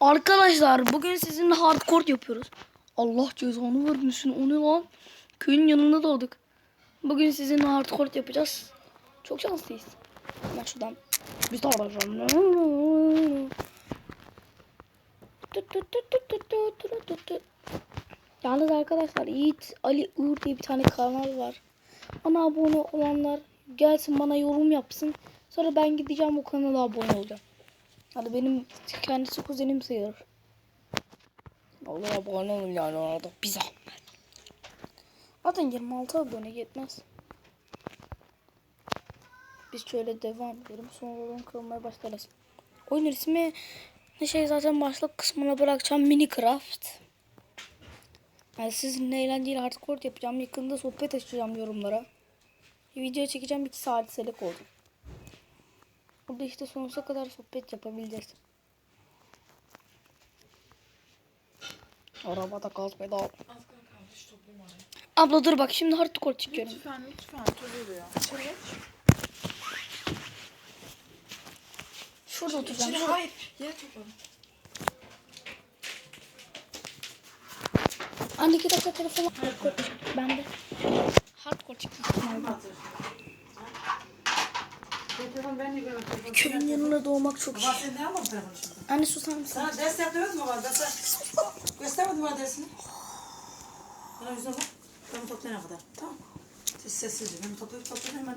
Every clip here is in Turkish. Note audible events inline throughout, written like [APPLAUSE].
Arkadaşlar bugün sizinle hardcore yapıyoruz. Allah cezanı vermesin o ne lan? Köyün yanında doğduk. Bugün sizinle hardcore yapacağız. Çok şanslıyız. Ben şuradan bir tane alacağım. Yalnız arkadaşlar Yiğit Ali Uğur diye bir tane kanal var. Ona abone olanlar gelsin bana yorum yapsın. Sonra ben gideceğim o kanala abone olacağım. Hadi benim kendisi kuzenim sayılır. Olur abone olun yani orada. Bir zahmet. Zaten 26 abone yetmez. Biz şöyle devam edelim. Sonradan kırmaya başlarız. Oyun ismi ne şey zaten başlık kısmına bırakacağım. Minecraft. Yani sizinle eğlenceli hardcore yapacağım. Yakında sohbet açacağım yorumlara. Video çekeceğim 2 saatlik oldu. Burada işte sonsuza kadar sohbet yapabileceğiz. Arabada toplum oraya. Abla dur bak şimdi hardcore çıkıyorum. Lütfen lütfen çok oluyor. İçeri geç. Şurada oturacağım. İçeri hayır. Yere toplanın. Anne iki dakika telefonu hardcore çık. Ben de hardcore çıktı. Görüyorum. Telefon Köyün yanına doğmak çok iyi. Anne susar mısın? Sana ders yaptınız mı baba? Ders Göstermedin mi bana dersini? Bana yüzüne bak. Ben toplayana kadar. Tamam. Siz sessizce. Ben toplayıp toplayıp hemen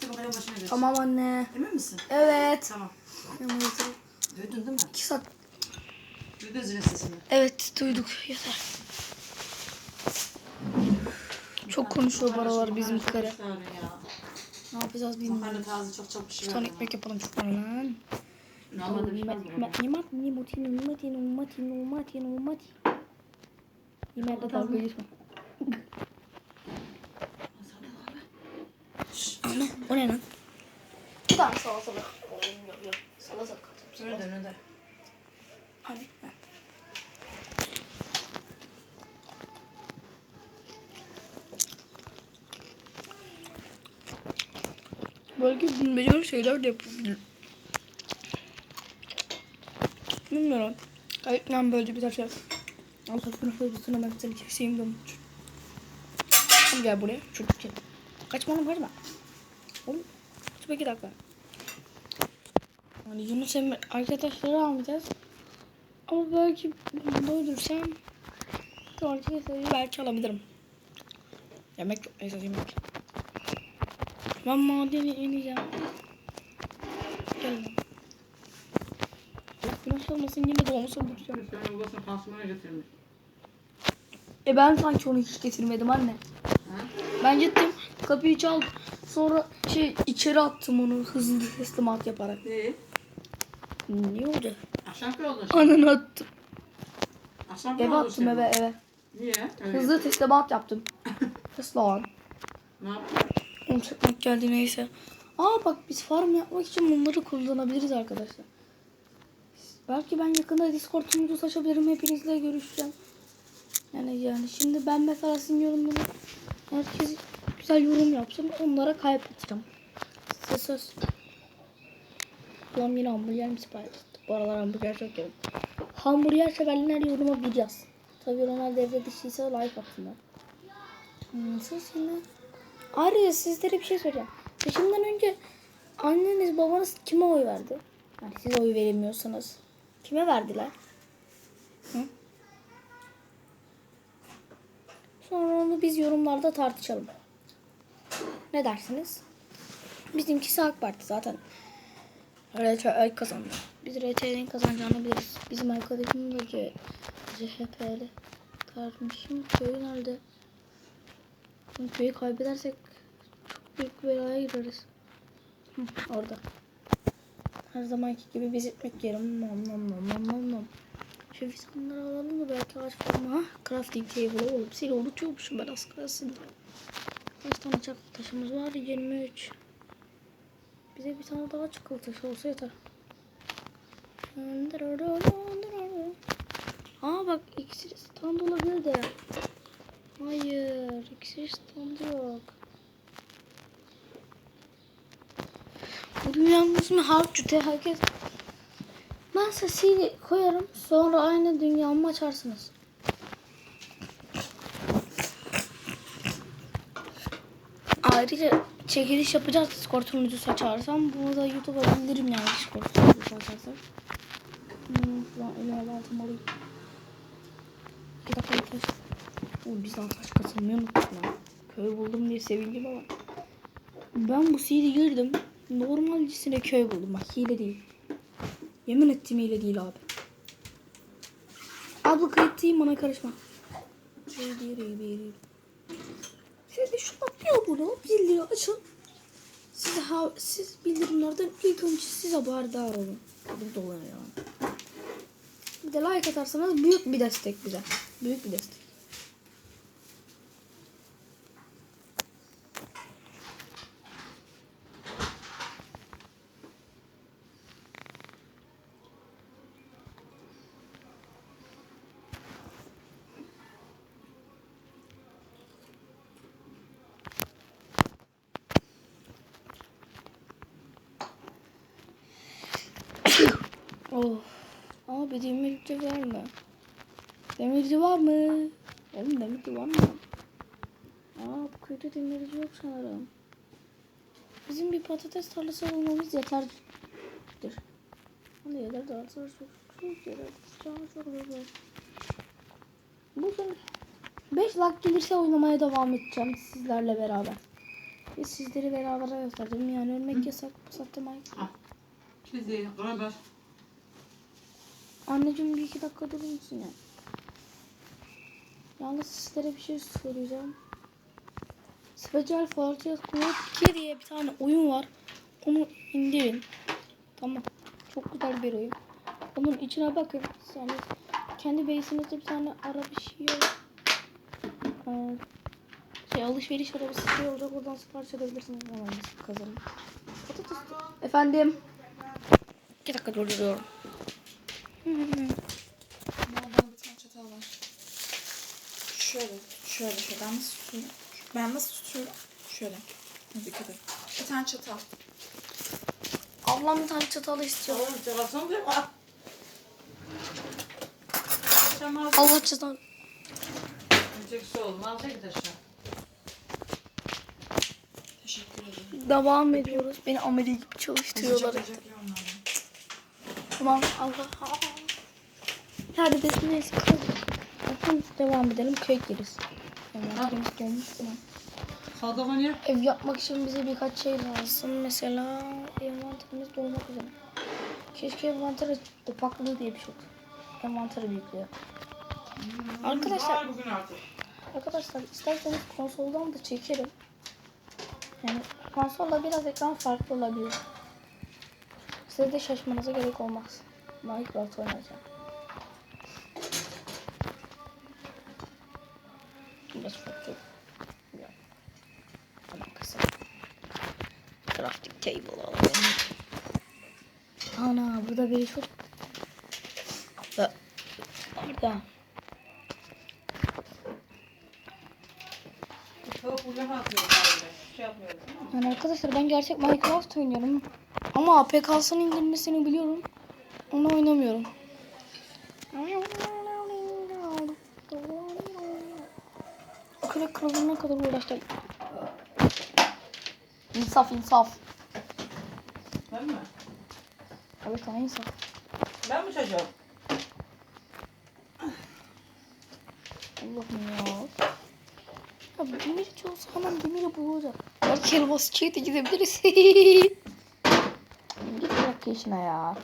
kalem başına geç. Tamam anne. Emin misin? Evet. Tamam. Duydun değil mi? İki saat. Duydun zilin sesini. Evet duyduk yeter. Çok konuşuyor bu aralar bizim karı. Ne yapacağız bilmiyorum. Makarna taze çok çok pişiyor. Tane ekmek yapalım çok var lan. Normalde pişmez mi? Nimet, nimet, nimet, nimet, nimet, nimet, nimet. Nimet'le dalga geçme. Anne, o ne lan? Tane salatalık. Yok. Salatalık. Önde önde. Hani? ha. Belki bilmeyeceğim şeyler de yapabilirim. Bilmiyorum. Kayıtlan böyle bir şey. Allah aşkına fazlasına ben seni keseyim de gel buraya. Çocuk gel. Kaçma lan kaçma. Oğlum. Dur iki dakika. Hani Yunus Emre arkadaşları almayacağız. Ama belki doydursam sonraki seferi belki alabilirim. Yemek yok. Neyse yemek. Ben madene ineceğim. Gel lan. Güneş olmasın yine doğmuş olacağım. Senin babasını pansumana getirmiş. E ben sanki onu hiç getirmedim anne. Ha? Ben gittim kapıyı çaldım. Sonra şey içeri attım onu hızlı teslimat yaparak. İyi. Ne oldu? Akşam ki oldu. Ananı attım. Ki Eve oldu attım eve eve. Niye? Öyle. Hızlı teslimat yaptım. [LAUGHS] Hızlı lan. Ne yaptın? Çekmek geldi neyse. Aa bak biz farm yapmak için bunları kullanabiliriz arkadaşlar. Belki ben yakında Discord açabilirim. Hepinizle görüşeceğim. Yani yani şimdi ben mesela sizin yorumları herkes güzel yorum yapsın. Onlara kaybedeceğim. Size söz. Ulan yine hamburger mi sipariş etti? Bu aralar hamburger çok yedim. Hamburger severler yoruma bir yaz. Tabii Ronaldo evde dışıysa like atsınlar. Siz yine... Ayrıca sizlere bir şey soracağım. Seçimden önce anneniz babanız kime oy verdi? Yani siz oy veremiyorsanız kime verdiler? Hı? Sonra onu biz yorumlarda tartışalım. Ne dersiniz? Bizimkisi AK Parti zaten. RTL kazandı. Biz RTL'nin kazanacağını biliriz. Bizim arkadaşımız da CHP'li. Kardeşim köyü nerede? Köyü kaybedersek çok büyük bir belaya gireriz. Hı, orada. Her zamanki gibi biz ekmek yerim. Nom nom nom nom nom nom. Şu fidanları alalım da belki ağaç. Ha, crafting table oğlum. Seni unutuyormuşum ben az kalsın. Kaç tane çakıl taşımız var? 23. Bize bir tane daha çakıl taşı olsa yeter. Aa bak iksir stand olabilir de. Hayır, iksir standı yok. Bu dünyanın ismi Harcute. Herkes ben sesiyle koyarım. Sonra aynı dünyamı açarsınız. Ayrıca çekiliş yapacağız Discord sunucusu açarsam. Bunu da YouTube'a bildiririm yani Discord sunucusu açarsam. Hmm, an elime baltam alayım. Bir dakika taş. Oğlum biz daha taş katılmayı unuttuk lan. Köy buldum diye sevindim ama. Ben bu seed'e girdim. Normalcisine köy buldum. Bak hile değil. Yemin ettim hile değil abi. Abla kayıttayım bana karışma. Siz de şu atlıyor bunu. Bildirim açın. Siz, ha, siz bildirimlerden ilk önce siz haberdar olun. Bu dolanıyor yani. Bir de like atarsanız büyük bir destek bize. Büyük bir destek. Oh. Abi demirci var mı? Demirci var mı? Oğlum demirci var mı? Aa bu köyde demirci yok sanırım. Bizim bir patates tarlası olmamız yeterdir. Hadi yeter daha sonra çok çok yeter. Çok çok güzel. Bu son 5 like gelirse oynamaya devam edeceğim sizlerle beraber. Ve sizleri beraber göstereceğim. Yani ölmek yasak. Bu saatte Minecraft. Biz de beraber. Anneciğim bir iki dakika durur musun ya? Yalnız sizlere bir şey söyleyeceğim. Special Club 2 diye bir tane oyun var. Onu indirin. Tamam. Çok güzel bir oyun. Onun içine bakın. Yani kendi base'inizde bir tane ara bir şey yok. Ee, şey alışveriş arabası şey olacak. Oradan sipariş edebilirsiniz. Hemen kazanın. Efendim. İki dakika durduruyorum. Bana bir tane çatal var. Şöyle, şöyle, şöyle. Ben nasıl tutuyorum? Ben nasıl tutuyorum? Şöyle. Hadi dikkat et. Bir tane çatal. Ablam bir tane çatalı istiyor. Oğlum çatal. Tamam. Allah çatal. Önceki taşı. Teşekkür ederim. Devam ediyoruz. Beni ameli gibi çalıştırıyorlar. Ye onları. Tamam Allah. Hadi biz neyse kalk. Bakın devam edelim. Köy. Ha. Temiz dolmuş tamam. Salgavan ye. Ev yapmak için bize birkaç şey lazım. Mesela envanterimiz dolmak üzere. Keşke envanter depaklı diye bir şey oldu. Envanter büyüklüğü. Arkadaşlar Var bugün artık. Arkadaşlar isterseniz konsoldan da çekerim. Yani konsolla biraz ekran farklı olabilir. Size de şaşmanıza gerek olmaz. Minecraft oynayacağım. Biraz farklı. Tamam kısa. Crafting table alalım. Ana burada biri çok... Da- Orada. Şey? Yani arkadaşlar ben gerçek Minecraft oynuyorum. Ama APK'sının indirmesini biliyorum. Onu oynamıyorum. Kırık kırılana kadar uğraşacağım. İnsaf insaf. Ben mi? Evet sana insaf. Ben mi çocuğum? Allah'ım ya. Ya demir olsa hemen demiri bulacak. Belki elmas çiğde gidebiliriz. [LAUGHS] Bırak işine ya.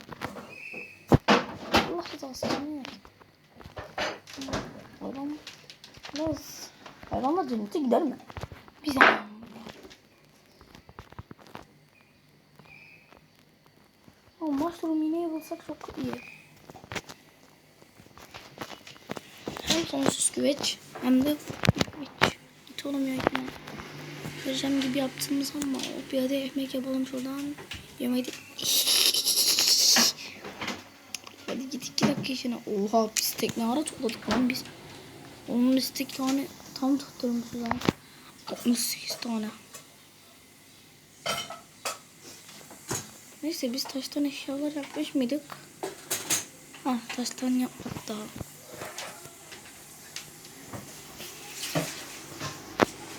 Allah rızası için. Hayvan. Biraz. Hayvanlar cennete gider mi? Bir zaman. Ama mushroom iğneyi bulsak çok iyi. Hem sonsuz güveç hem de hiç, hiç olamıyor ekmeğe. Vereceğim gibi yaptığımız ama o bir adet ekmek yapalım şuradan. Yemeği de... Hadi işine. Oha biz tek ne ara topladık lan biz. Onun tek tane tam tutturmuşuz lan. 68 tane. Neyse biz taştan eşyalar yapmış mıydık? Ah taştan yapmak daha.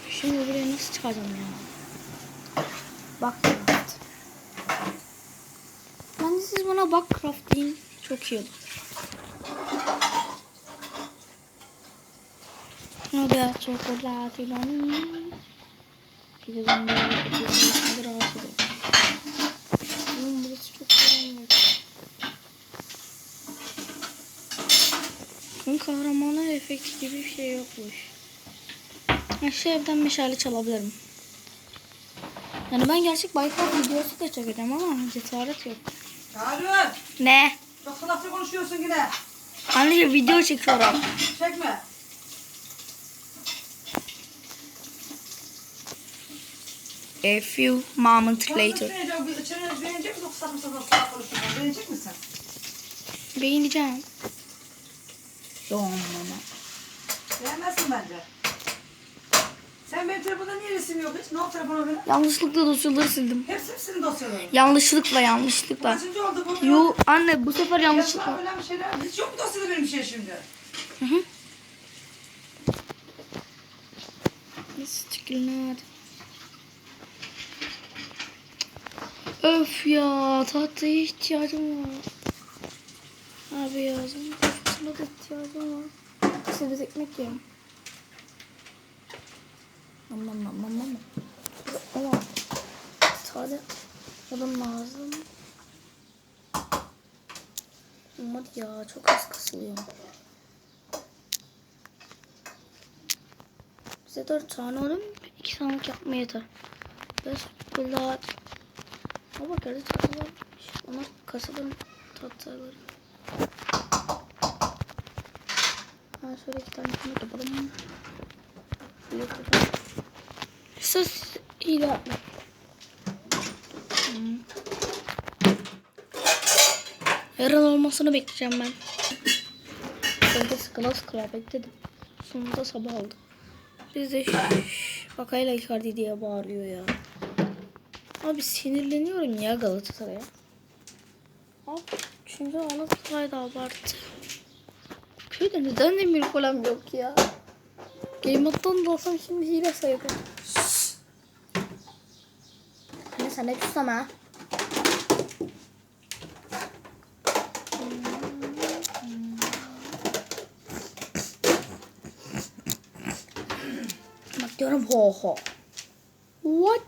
Şimdi buraya nasıl çıkacağım ya? Bak. Bence siz bana bak craft deyin. Çok iyi. Hadi çikolatini. Bir çok. Bunun kahramanı efekti gibi bir şey yokmuş. Şu evden meşale çalabilirim. Yani ben gerçek Minecraft videosu da çekeceğim ama cesaret yok. Harun, Ne? Bak salakça konuşuyorsun yine. Anneciğim video çekiyorum. Çekme. A few moments later. içeri beğenecek mi yoksa mı salak konuşuyorsun? Beğenecek misin? Beğeneceğim. Doğum mama. Beğenmezsin bence. Sen benim telefonda niye resim yok hiç? Ne oldu telefona benim? Yanlışlıkla dosyaları sildim. Hepsi senin dosyaların. Yanlışlıkla yanlışlıkla. Kaçıncı oldu bu? Yo anne bu sefer Yazma yanlışlıkla. falan bir şeyler. Hiç yok mu dosyada benim şey şimdi? Hı hı. Stickler. Öf ya tatlıya ihtiyacım var. Abi yazın kafasına da ihtiyacım var. İşte biz ekmek yiyelim. Nam nam nam. Ama sade adam lazım. Olmadı ya çok az kısılıyor. Bize dört tane oğlum iki tane yapmaya yeter. Beş bunlar. Ama bak yerde tatlılar. Onlar kasadan tatlıları. Ha şöyle iki tane yapalım. Şöyle yapalım. İyi de yapmak. Hmm. Yarın olmasını bekleyeceğim ben. Evde sıkıla sıkıla bekledim. Sonunda sabah oldu. Biz de bakayla Icardi diye bağırıyor ya. Abi sinirleniyorum ya Galatasaray'a. Abi çünkü Galatasaray da abarttı. Köyde neden demir kolem yok ya? Game mode'dan da olsam şimdi hile sayılır. Anne sen ne tutsam ha? Bak diyorum ho ho. What?